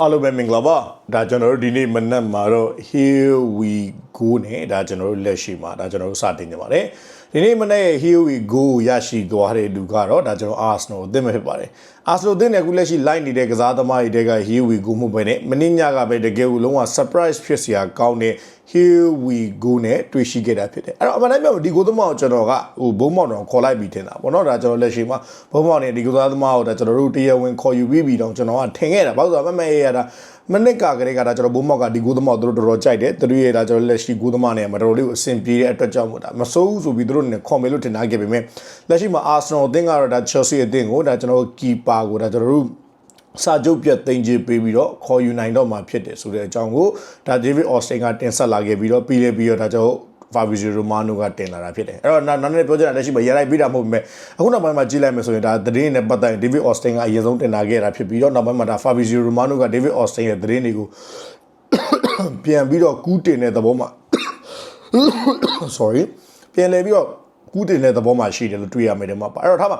အားလုံးပဲမင်္ဂလာပါဒါကျွန်တော်တို့ဒီနေ့မနက်မှာတော့ here we go နဲ့ဒါကျွန်တော်တို့လက်ရှိမှာဒါကျွန်တော်တို့စတင်နေပါတယ် ဒီနေ့မနေ့ here we go ရရှိသွားတဲ့လူကတော့ဒါကျွန်တော် Arsenal အသင်းပဲဖြစ်ပါတယ် Arsenal အသင်းနဲ့အခုလက်ရှိ line နေတဲ့ကစားသမားတွေတဲက here we go မှုပဲနဲ့မင်းညကပဲတကယ်ကိုလုံးဝ surprise ဖြစ်စရာကောင်းတဲ့ here we go နဲ့တွေ့ရှိခဲ့တာဖြစ်တယ်အဲ့တော့အမှန်တမ်းပြောဒီကိုသမားကိုကျွန်တော်ကဟိုဘုံမောင်တော်ခေါ်လိုက်ပြီးထင်တာပေါ့နော်ဒါကျွန်တော်လက်ရှိမှာဘုံမောင်နဲ့ဒီကိုသမားကိုဒါကျွန်တော်တို့တရားဝင်ခေါ်ယူပြီးပြီးတော့ကျွန်တော်ကထင်ခဲ့တာဘာလို့ဆိုတော့မမအေးရတာ မနစ်ကကလေးကဒါကျွန်တော်ဘုံမောက်ကဒီကိုသမားကိုတို့တော်တော်ကြိုက်တယ်သူတို့ရဲ့ဒါကျွန်တော်လက်ရှိကိုသမားနဲ့မတော်လေးကိုအဆင်ပြေတဲ့အတွက်ကြောင့်မို့ဒါမစိုးဘူးဆိုပြီးသူတို့နဲ့ခေါ်မယ်လို့ထင်ထားခဲ့ပေမဲ့လက်ရှိမှာ Arsenal အသင်းကတော့ဒါ Chelsea အသင်းကိုဒါကျွန်တော်ကီပါကိုဒါကျွန်တော်တို့စာချုပ်ပြတ်သိမ်းခြင်းပေးပြီးတော့ခေါ်ယူနိုင်တော့မှာဖြစ်တယ်ဆိုတဲ့အကြောင်းကိုဒါ David Austin ကတင်ဆက်လာခဲ့ပြီးတော့ပြီးလဲပြီးတော့ဒါကျွန်တော် Fabrizio Romano ကတင်လာတာဖြစ်တယ်အဲ့တော့နောက်နေ့ပြောချင်တာလက်ရှိမှာရလိုက်ပြီးတာမဟုတ်ပေမဲ့အခုနောက်ပိုင်းမှာကြည့်လိုက်မယ်ဆိုရင်ဒါသတင်းနဲ့ပတ်သက်ရင် David Austin ကအရင်ဆုံးတင်လာခဲ့တာဖြစ်ပြီးတော့နောက်ပိုင်းမှာဒါ Fabrizio Romano က David Austin ရဲ့သတင်းတွေကိုပြန်ပြီးတော့ကူးတင်တဲ့သဘောမှာ sorry ပြန်လဲပြီးတော့ကူးတင်တဲ့သဘောမှာရှိတယ်လို့တွေ့ရမယ်ဒီမှာပါအဲ့တော့ထားပါ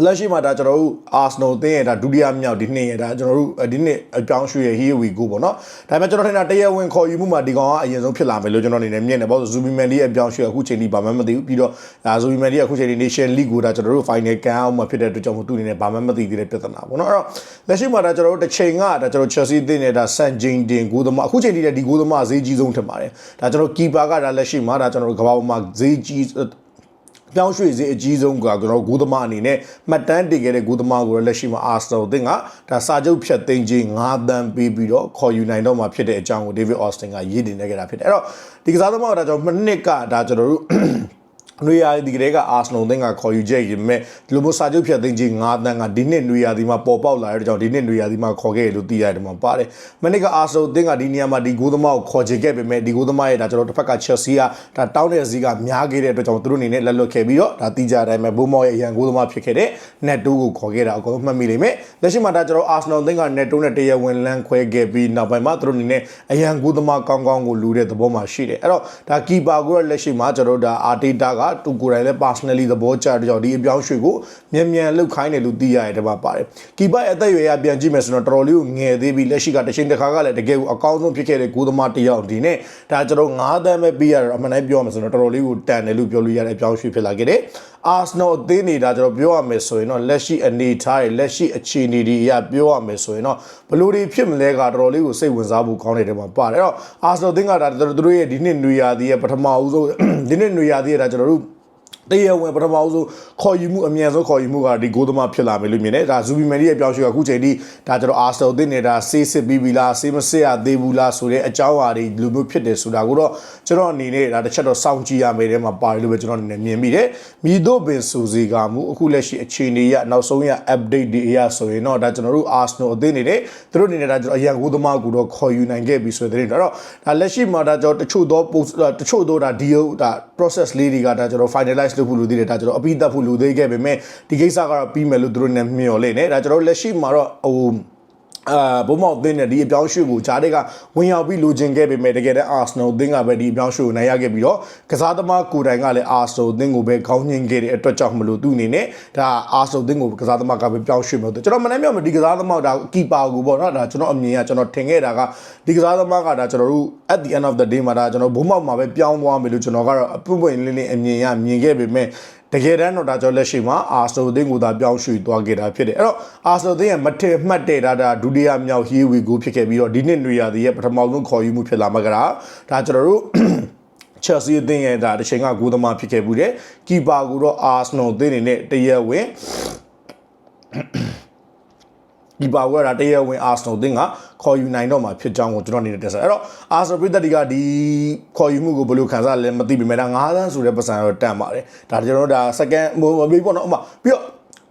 လက်ရှိမှာဒါကျွန်တော်တို့ Arsenal တင်းရဲ့ဒါဒုတိယမြောက်ဒီနှစ်ရဲ့ဒါကျွန်တော်တို့ဒီနှစ်အပြောင်းရွှေ့ရဲ့ here we go ပေါ့နော်ဒါပေမဲ့ကျွန်တော်ထင်တာတရားဝင်ခေါ်ယူမှုမှာဒီကောင်ကအရင်ဆုံးဖြစ်လာမယ်လို့ကျွန်တော်အနေနဲ့မြင်တယ်ပေါ့ဆို Zubimendi ရဲ့အပြောင်းရွှေ့အခုချိန်ထိဘာမှမသိဘူးပြီးတော့ဒါ Zubimendi အခုချိန်ထိ Nation League ကိုဒါကျွန်တော်တို့ final ကန်အောင်မှာဖြစ်တဲ့အတွက်ကြောင့်မို့သူအနေနဲ့ဘာမှမသိသေးတဲ့ပြဿနာပေါ့နော်အဲ့တော့လက်ရှိမှာဒါကျွန်တော်တို့တစ်ချိန်ကဒါကျွန်တော် Chelsea တင်းနဲ့ဒါ San Jane တင်ဂိုးသမားအခုချိန်ထိလည်းဒီဂိုးသမားဈေးကြီးဆုံးထင်ပါတယ်ဒါကျွန်တော် keeper ကဒါလက်ရှိမှာဒါကျွန်တော်တို့ကမ္ဘာပေါ်မှာဈေးကြီး ပြောင်းရွှေ့စေအကြီးဆုံးကကျွန်တော်ဂူးသမားအနေနဲ့မှတ်တမ်းတင်ခဲ့တဲ့ဂူးသမားကိုလက်ရှိမှာအာစနယ်တင်ကဒါစာချုပ်ဖြတ်သိမ်းခြင်း9တန်းပေးပြီးတော့ခေါ်ယူနိုင်တော့မှာဖြစ်တဲ့အကြောင်းကို David Austin ကရည်တည်နေခဲ့တာဖြစ်တယ်အဲ့တော့ဒီကစားသမားကဒါကျွန်တော်မနစ်ကဒါကျွန်တော်တို့ နွေရာသီကလေးကအာဆနယ်တင်ကခေါ်ယူချက်ရမဲ့ဒီလိုမျိုးစာချုပ်ဖြတ်သိမ်းခြင်း9တန်းကဒီနှစ်နွေရာသီမှာပေါ်ပေါက်လာတဲ့ကြောင့်ဒီနှစ်နွေရာသီမှာခေါ်ခဲ့လို့သိရတယ်မှာပါတယ်မနစ်ကအာဆနယ်တင်ကဒီနေရာမှာဒီဂိုးသမားကိုခေါ်ချခဲ့ပေမဲ့ဒီဂိုးသမားရဲ့ဒါကျွန်တော်တစ်ဖက်က Chelsea ကဒါတောင်းတဲ့ဇီးကများခဲ့တဲ့အတွက်ကြောင့်သူတို့အနေနဲ့လက်လွတ်ခဲ့ပြီးတော့ဒါတိကျတဲ့အတိုင်းပဲဘိုးမောက်ရဲ့အရန်ဂိုးသမားဖြစ်ခဲ့တဲ့ Net2 ကိုခေါ်ခဲ့တာအကုန်လုံးမှတ်မိလိမ့်မယ်လက်ရှိမှာဒါကျွန်တော် Arsenal တင်က Net2 နဲ့တရားဝင်လမ်းခွဲခဲ့ပြီးနောက်ပိုင်းမှာသူတို့အနေနဲ့အရန်ဂိုးသမားကောင်းကောင်းကိုလူတဲ့သဘောမှာရှိတယ်အဲ့တော့ဒါကီပါကိုလက်ရှိမှာကျွန်တော်ဒါ Arteta ကသူကိုယ်တိုင်လည်း personally သဘောကျတဲ့ကြောင့်ဒီအပြောင်းရွှေ့ကိုမြန်မြန်လှုပ်ခိုင်းတယ်လို့သိရတယ်ဒီမှာပါတယ်ကီပါရဲ့အသက်အရွယ်ရပြန်ကြည့်မယ်ဆိုတော့တော်တော်လေးကိုငယ်သေးပြီလက်ရှိကတစ်ချိန်တစ်ခါကလည်းတကယ်ကိုအကောင်းဆုံးဖြစ်ခဲ့တဲ့ဂိုးသမားတစ်ယောက်ဒီနဲ့ဒါကျွန်တော်9တန်းပဲပြီးရတော့အမှန်တမ်းပြောရမယ်ဆိုတော့တော်တော်လေးကိုတန်တယ်လို့ပြောလို့ရတဲ့အပြောင်းရွှေ့ဖြစ်လာခဲ့တယ်အာဆနယ်အသင်းနေတာကျွန်တော်ပြောရမယ်ဆိုရင်တော့လက်ရှိအနေထားရဲ့လက်ရှိအခြေအနေတွေအရပြောရမယ်ဆိုရင်တော့ဘလို့တွေဖြစ်မလဲကတော်တော်လေးကိုစိတ်ဝင်စားဖို့ကောင်းတဲ့တဲမှာပါတယ်အဲ့တော့အာဆနယ်အသင်းကဒါသူတို့ရဲ့ဒီနှစ်နွေရာသီရဲ့ပထမဦးဆုံး ဒီနှစ်နွေရာသီရဲ့ဒါကျွန်တော်တို့ တရားဝင်ပထမဦးဆုံးခေါ်ယူမှုအမြန်ဆုံးခေါ်ယူမှုကဒီဂိုးသမားဖြစ်လာမယ်လို့မြင်တယ်ဒါဇူဘီမန်ဒီရဲ့ပြောင်းရွှေ့ကအခုချိန်ထိဒါကျွန်တော်အာစတယ်တင်နေတာဆေးစစ်ပြီးပြီလားဆေးမစစ်ရသေးဘူးလားဆိုတဲ့အကြောင်းအရာတွေလူမျိုးဖြစ်တယ်ဆိုတာကိုတော့ကျွန်တော်အနေနဲ့ဒါတစ်ချက်တော့စောင့်ကြည့်ရမယ်တဲ့မှာပါတယ်လို့ပဲကျွန်တော်အနေနဲ့မြင်မိတယ်မိတို့ပင်စူစီကမှုအခုလက်ရှိအခြေအနေရနောက်ဆုံးရ update တွေအရဆိုရင်တော့ဒါကျွန်တော်တို့ Arsenal အသင်းနေတဲ့သူတို့အနေနဲ့ဒါကျွန်တော်အရန်ဂိုးသမားကိုတော့ခေါ်ယူနိုင်ခဲ့ပြီဆိုတဲ့တဲ့တော့ဒါလက်ရှိမှာဒါကျွန်တော်တချို့သောတချို့သောဒါ deal ဒါ process လေးတွေကဒါကျွန်တော် finalize လုပ်ဖို့လိုသေးတယ်ဒါကျွန်တော်အပြီးသတ်ဖို့လိုသေးခဲ့ပေမဲ့ဒီကိစ္စကတော့ပြီးမယ်လို့သူတို့နဲ့မျှော်လင့်နေဒါကျွန်တော်လက်ရှိမှာတော့ဟို အာဘုံမောက်အသင်းနဲ့ဒီအပြောင်းရွှေ့ကိုဂျားတွေကဝင်ရောက်ပြီးလိုချင်ခဲ့ပေမဲ့တကယ်တမ်းအာဆနယ်အသင်းကပဲဒီအပြောင်းရွှေ့ကိုနိုင်ရခဲ့ပြီးတော့ကစားသမားကိုယ်တိုင်ကလည်းအာဆနယ်အသင်းကိုပဲခေါင်းညှင်ခဲ့တဲ့အတွက်ကြောင့်မလို့သူ့အနေနဲ့ဒါအာဆနယ်အသင်းကိုကစားသမားကပဲပြောင်းရွှေ့မယ်ကျွန်တော်မနေ့မြောက်ဒီကစားသမားဒါကီပါကိုပေါ့နော်ဒါကျွန်တော်အမြင်ကကျွန်တော်ထင်ခဲ့တာကဒီကစားသမားကဒါကျွန်တော်တို့ at the end of the day မှာဒါကျွန်တော်ဘုံမောက်မှာပဲပြောင်းသွားမယ်လို့ကျွန်တော်ကတော့အပွင့်ပွင့်လင်းလင်းအမြင်ရမြင်ခဲ့ပေမဲ့ တကယ်တမ်းတော့ဒါကြောင့်လက်ရှိမှာအာဆယ်အသင်းကိုသာပြောင်းရွှေ့သွားခဲ့တာဖြစ်တယ်အဲ့တော့အာဆယ်အသင်းရဲ့မထင်မှတ်တဲ့ဒါဒါဒုတိယမြောက်ဟီဝီကိုဖြစ်ခဲ့ပြီးတော့ဒီနှစ်နွေရာသီရဲ့ပထမဆုံးခေါ်ယူမှုဖြစ်လာမှာကဒါဒါကျွန်တော်တို့ Chelsea အသင်းရဲ့ဒါတစ်ချိန်ကဂိုးသမားဖြစ်ခဲ့ဘူးတယ်ကီပါကိုတော့ Arsenal အသင်းအနေနဲ့တရက်ဝင် ဒီပါဝဲတာတရားဝင် Arsenal တင်းကခေါ်ယူနိုင်တော့မှာဖြစ်ကြောင်းကိုကျွန်တော်အနေနဲ့တက်ဆက်အဲ့တော့ Arsenal ပြည်သက်တွေကဒီခေါ်ယူမှုကိုဘယ်လိုခံစားလဲမသိပေမဲ့ဒါ9သန်းဆိုတဲ့ပတ်စံတော့တန်ပါတယ်ဒါကျွန်တော်တို့ဒါ second ဟိုပြီးပေါ့နော်ဥမာပြီးတော့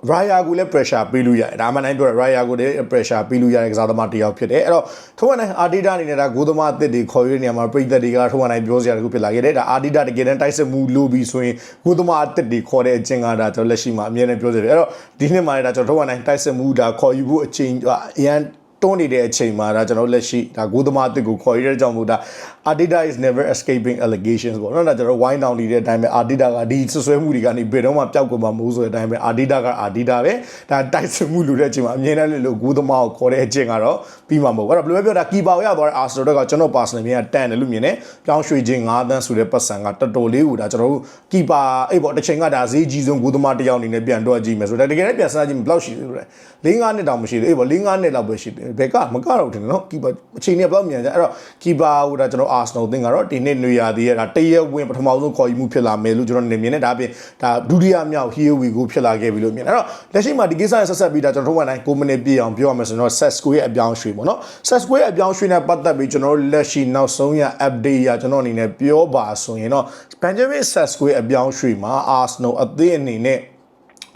Raya ကိုလည်း pressure ပေးလို့ရတယ်ဒါမှနိုင်ပြောရ Raya ကိုလည်း pressure ပေးလို့ရတဲ့ကစားသမားတစ်ယောက်ဖြစ်တယ်အဲ့တော့ထုံးဝနိုင် Arteta အနေနဲ့ဒါဂိုးသမားအသစ်တွေခေါ်ယူတဲ့နေရာမှာပြည်သက်တွေကထုံးဝနိုင်ပြောစရာတခုဖြစ်လာခဲ့တယ်ဒါ Arteta တကယ်တမ်းတိုက်စစ်မှုလို့ပြီးဆိုရင်ဂိုးသမားအသစ်တွေခေါ်တဲ့အချင်းကဒါကျွန်တော်လက်ရှိမှာအမြဲတမ်းပြောစရာအဲ့တော့ဒီနှစ်မှာလည်းဒါကျွန်တော်ထုံးဝနိုင်တိုက်စစ်မှုဒါခေါ်ယူဖို့အချင်းအရန်တွန်းနေတဲ့အချိန်မှာဒါကျွန်တော်တို့လက်ရှိဒါဂိုးသမားအစ်ကိုခေါ်ရတဲ့ကြောင့်မို့ဒါ Adida is never escaping allegations ပေါ့နော်ဒါကျွန်တော် wine down နေတဲ့အတိုင်းပဲ Adida ကဒီဆွဆွဲမှုတွေကနေဘယ်တော့မှပျောက်ကွယ်မှာမဟုတ်ဆိုတဲ့အတိုင်းပဲ Adida က Adida ပဲဒါတိုက်စစ်မှုလူတဲ့အချိန်မှာအမြင်နဲ့လေလို့ဂိုးသမားကိုခေါ်တဲ့အချိန်ကတော့ပြီးမှာမဟုတ်ဘူးအဲ့တော့ဘယ်လိုပဲပြောတာကီပါကိုရသွားတဲ့ Arsenal တော့ကကျွန်တော် personal မြင်ကတန်တယ်လို့မြင်တယ်ပြောင်းရွှေ့ခြင်း9သန်းဆိုတဲ့ပတ်စံကတော်တော်လေးကိုဒါကျွန်တော်တို့ကီပါအဲ့ပေါ့တစ်ချိန်ကဒါဈေးကြီးဆုံးဂိုးသမားတစ်ယောက်အနေနဲ့ပြန်တော့ကြည့်မယ်ဆိုတော့တကယ်လည်းပြန်စားကြည့်ဘယ်လောက်ရှိသေးလဲ၄၅နှစ်တောင်မရှိသေးဘူးအဲ့ပေါ့၄၅နှစ်လောက်ပဲရှိသေးတယ်ဘယ်ကမကတော့တယ်နော်ကီပါအချိန်နဲ့ဘယ်လောက်မြန်ကြအဲ့တော့ကီပါဟိုဒါကျွန်တော် Arsenal သင်ကတော့ဒီနှစ်နွေရာသီရဲ့ဒါတရက်ဝင်ပထမဆုံးခေါ်ယူမှုဖြစ်လာမယ်လို့ကျွန်တော်နေမြင်တယ်ဒါပြင်ဒါဒုတိယမြောက် Here we go ဖြစ်လာခဲ့ပြီလို့မြင်တယ်အဲ့တော့လက်ရှိမှာဒီကိစ္စနဲ့ဆက်ဆက်ပြီးဒါကျွန်တော်တို့ဝန်တိုင်း9မိနစ်ပြည့်အောင်ပြောရမယ်ဆိုတော့ set score ရဲ့အပြောင်းရွှေ့ပေါ့နော် set score ရဲ့အပြောင်းရွှေ့နဲ့ပတ်သက်ပြီးကျွန်တော်တို့လက်ရှိနောက်ဆုံးရ update ရကျွန်တော်အနေနဲ့ပြောပါဆိုရင်တော့ Benjamin Sesko ရဲ့အပြောင်းရွှေ့မှာ Arsenal အသင်းအနေနဲ့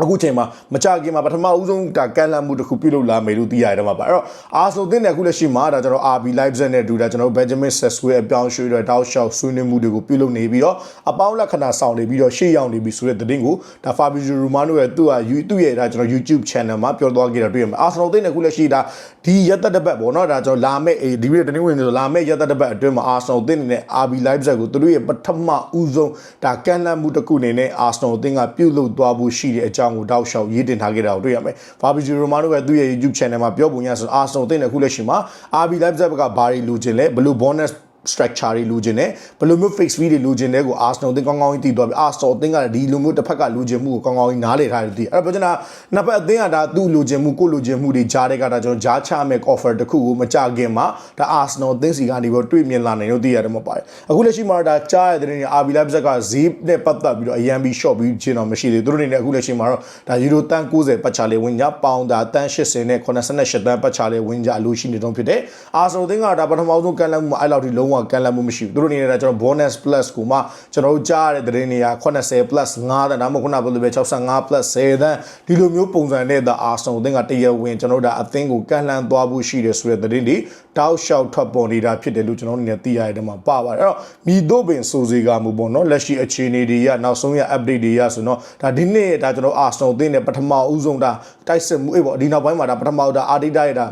အခုချိန်မှာမကြခင်မှာပထမဦးဆုံးဒါကန်လန်မှုတစ်ခုပြုလုပ်လာမယ်လို့သိရတယ်မှာပါအဲ့တော့အာဆိုတင်တဲ့အခုလက်ရှိမှာဒါကျွန်တော် RB Leipzig နဲ့တူတာကျွန်တော် Benjamin Sesko ရဲ့အပြောင်းရွှေ့တော့တောက်လျှောက်ဆွေးနွေးမှုတွေကိုပြုလုပ်နေပြီးတော့အပေါင်းလက္ခဏာဆောင်နေပြီးတော့ရှေ့ရောက်နေပြီဆိုတဲ့သတင်းကိုဒါ Fabrizio Romano ရဲ့သူ့ဟာသူ့ရဲ့ဒါကျွန်တော် YouTube channel မှာပြောသွားခဲ့တာတွေ့ရမှာ Arsenal တင်တဲ့အခုလက်ရှိဒါဒီရက်သက်တစ်ပတ်ပေါ့နော်ဒါကျွန်တော်လာမဲ့ဒီနေ့တနင်္ဂနွေနေ့ဆိုလာမဲ့ရက်သက်တစ်ပတ်အတွင်းမှာ Arsenal တင်နေတဲ့ RB Leipzig ကိုသူတို့ရဲ့ပထမဦးဆုံးဒါကန်လန်မှုတစ်ခုအနေနဲ့ Arsenal တင်ကပြုလုပ်သွားဖို့ရှိတဲ့အကြောင်းကိုတောက်လျှောက်ရေးတင်ထားခဲ့တာကိုတွေ့ရမယ်။ Fabrizio Romano ကသူ့ရဲ့ YouTube channel မှာပြောပုံရဆို Arsenal တင်တဲ့အခုလက်ရှိမှာ RB Leipzig ကဘာတွေလိုချင်လဲဘယ်လို bonus structure တွေလိုချင်တယ်ဘယ်လိုမျိုး fix fee တွေလိုချင်တယ်ကို Arsenal အသင်းကောင်းကောင်းကြီးတည်သွားပြီ Arsenal အသင်းကလည်းဒီလိုမျိုးတစ်ဖက်ကလိုချင်မှုကိုကောင်းကောင်းကြီးနားလည်ထားတယ်တည်အဲ့တော့ပြောချင်တာနှစ်ဖက်အသင်းကဒါသူ့လိုချင်မှုကိုလိုချင်မှုတွေကြားတဲ့ကဒါကျွန်တော်ကြားချမဲ့ offer တစ်ခုကိုမကြခင်မှာဒါ Arsenal အသင်းစီကနေပြီးတွေ့မြင်လာနိုင်လို့တည်ရတယ်မပါတယ်အခုလက်ရှိမှာဒါကြားရတဲ့တဲ့ RB Leipzig ကဈေးနဲ့ပတ်သက်ပြီးတော့အရန်ပြီး short ပြီးခြင်းတော့မရှိသေးဘူးသူတို့အနေနဲ့အခုလက်ရှိမှာတော့ဒါယူရိုတန်90ပတ်ချလေးဝင်ကြပေါင်ဒါတန်80နဲ့88တန်ပတ်ချလေးဝင်ကြအလို့ရှိနေတော့ဖြစ်တယ် Arsenal အသင်းကဒါပထမဆုံးကန်လန့်မှုမှာအဲ့လောက်ထိလုံးဝကန်လန့်မှုမရှိဘူးသူတို့အနေနဲ့ဒါကျွန်တော် bonus plus ကိုမှကျွန်တော်တို့ကြားရတဲ့သတင်းတွေက80 plus 9တန်းဒါမှမဟုတ်ခုနကပြောလို့ပဲ65 plus 10တန်းဒီလိုမျိုးပုံစံနဲ့ဒါ Arsenal အသင်းကတရဝင်ကျွန်တော်တို့ဒါအသင်းကိုကန်လန့်သွားဖို့ရှိတယ်ဆိုတဲ့သတင်းတွေတောက်လျှောက်ထွက်ပေါ်နေတာဖြစ်တယ်လို့ကျွန်တော်အနေနဲ့သိရတဲ့မှာပါပါတယ်အဲ့တော့မိတို့ပင်စိုးစီကမှုပေါ့နော်လက်ရှိအခြေအနေတွေရနောက်ဆုံးရ update တွေရဆိုတော့ဒါဒီနေ့ဒါကျွန်တော် Arsenal အသင်းနဲ့ပထမဦးဆုံးဒါတိုက်စစ်မှုအေးပေါ့ဒီနောက်ပိုင်းမှာဒါပထမဦးဒါ Arteta ရဲ့ဒါ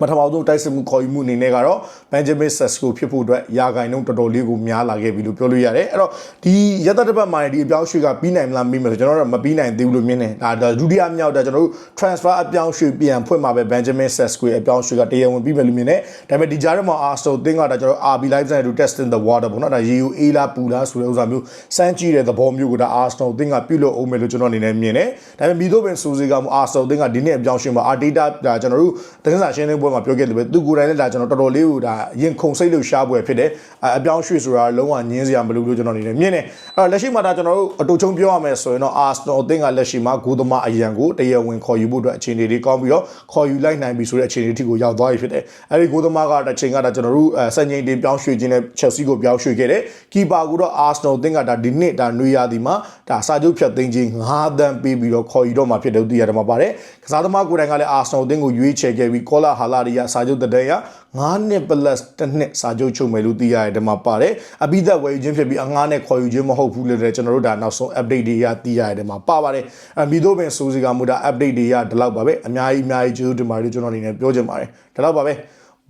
ပထမဆုံးတိုက်စစ်မှုခေါ်ယူမှုအနေနဲ့ကတော့ Benjamin Sesko ဖြစ်ဖို့အတွက်ရာဂိုင်နှုန်းတော်တော်လေးကိုများလာခဲ့ပြီလို့ပြောလို့ရတယ်အဲ့တော့ဒီရက်သက်တစ်ပတ်မှာဒီအပြောင်းရွှေ့ကပြီးနိုင်မလားမေးမယ်ဆိုကျွန်တော်တို့မပြီးနိုင်သေးဘူးလို့မြင်တယ်ဒါဒုတိယမြောက်တာကျွန်တော်တို့ transfer အပြောင်းရွှေ့ပြန်ဖွင့်မှာပဲ Benjamin Sesko ရဲ့အပြောင်းရွှေ့ကတရားဝင်ပြီးမယ်လို့မြင်တယ်ဒါပေမဲ့ဒီကြားထဲမှာ Arsenal သင်းကဒါကျွန်တော် RB Live နဲ့ test in the water ပေါ့နော်ဒါရေယူအေးလားပူလားဆိုတဲ့ဥစ္စာမျိုးစမ်းကြည့်တဲ့သဘောမျိုးကိုဒါ Arsenal သင်းကပြုလုပ်အောင်မယ်လို့ကျွန်တော်အနေနဲ့မြင်တယ်ဒါပေမဲ့မိတို့ပင်စူစီကမှ Arsenal သင်းကဒီနေ့အပြောင်းရွှေ့မှာ Arteta ဒါကျွန်တော်တို့သတင်းစာရှင်းလင်းပွဲမှာပြောခဲ့တယ်ပဲသူကိုယ်တိုင်လည်းဒါကျွန်တော်တော်တော်လေးကိုဒါရင်ခုန်စိတ်လို့ရှားပွဲဖြစ်တယ်အပြောင်းရွှေ့ဆိုတာလုံးဝညင်းစရာမလိုလို့ကျွန်တော်အနေနဲ့မြင်တယ်အဲ့တော့လက်ရှိမှာဒါကျွန်တော်တို့အတူချုံပြောရမယ်ဆိုရင်တော့ Arsenal အသင်းကလက်ရှိမှာဂိုးသမားအရန်ကိုတရားဝင်ခေါ်ယူဖို့အတွက်အခြေအနေတွေကောင်းပြီးတော့ခေါ်ယူလိုက်နိုင်ပြီဆိုတဲ့အခြေအနေအထိကိုရောက်သွားပြီဖြစ်တယ်အဲ့ဒီဂိုးသမားကတစ်ချိန်ကဒါကျွန်တော်တို့စံချိန်တင်ပြောင်းရွှေ့ခြင်းနဲ့ Chelsea ကိုပြောင်းရွှေ့ခဲ့တယ်ကီပါကိုတော့ Arsenal အသင်းကဒါဒီနှစ်ဒါနွေရာသီမှာဒါစာချုပ်ဖြတ်သိမ်းခြင်း9သန်းပေးပြီးတော့ခေါ်ယူတော့မှာဖြစ်တယ်လို့သိရတယ်မှာပါတယ်ကစားသမားကိုယ်တိုင်ကလည်း Arsenal အသင်းကိုရွေးချယ်ခဲ့ပြီးကောလာဟာလာရီယာစာချုပ်တတဲ့ရ9နှစ် plus တစ်နှစ်စာချုပ်ချုပ်မယ်လို့သိရတယ်ဒီမှာပါတယ်အပိသက်ဝယ်ယူခြင်းဖြစ်ပြီးအငားနဲ့ခေါ်ယူခြင်းမဟုတ်ဘူးလို့လည်းကျွန်တော်တို့ဒါနောက်ဆုံး update တွေရသိရတယ်ဒီမှာပါပါတယ်အမိတို့ပင်စိုးစီကမူဒါ update တွေရဒီလောက်ပါပဲအများကြီးအများကြီးကျေးဇူးတင်ပါတယ်ကျွန်တော်အနေနဲ့ပြောချင်ပါတယ်ဒီလောက်ပါပဲ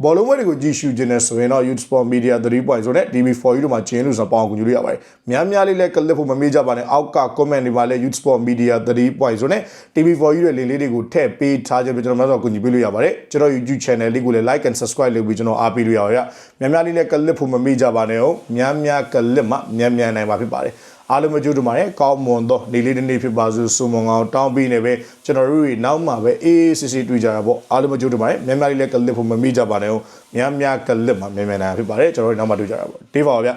ဘောလုံးဝဲတွေကိုကြည့်ရှုခြင်းနဲ့ဆိုရင်တော့ Youth Sport Media 3.0နဲ့ TV4 တို့မှာကျင်းလို့ဆိုပေါအောင်ကူညီလို့ရပါတယ်။များများလေးလည်း clip ဖို့မမေ့ကြပါနဲ့။အောက်က comment တွေမှာလည်း Youth Sport Media 3.0နဲ့ TV4 ရဲ့ link လေးတွေကိုထည့်ပေးထားခြင်းပြီးကျွန်တော်များစွာကူညီပေးလို့ရပါတယ်။ကျွန်တော် YouTube channel လေးကိုလည်း like and subscribe လုပ်ပြီးကျွန်တော်အားပေးလို့ရပါတယ်။များများလေးလည်း clip ဖို့မမေ့ကြပါနဲ့။များများ clip မှာများများနိုင်ပါဖြစ်ပါတယ်။ အားလုံးမကြိုးတူပါတယ်ကောင်းမွန်သောနေလေးတစ်နေ့ဖြစ်ပါစို့ဆုမွန်ကောင်းတောင်းပြီးနေပဲကျွန်တော်တို့တွေနောက်မှပဲအေးအေးဆေးဆေးတွေ့ကြတာပေါ့အားလုံးမကြိုးတူပါတယ်များများလေးလည်းကလစ်ဖို့မမိကြပါနဲ့များများကလစ်မှာမြန်မြန်နိုင်ဖြစ်ပါတယ်ကျွန်တော်တို့နောက်မှတွေ့ကြတာပေါ့ဒေးပါပါဗျ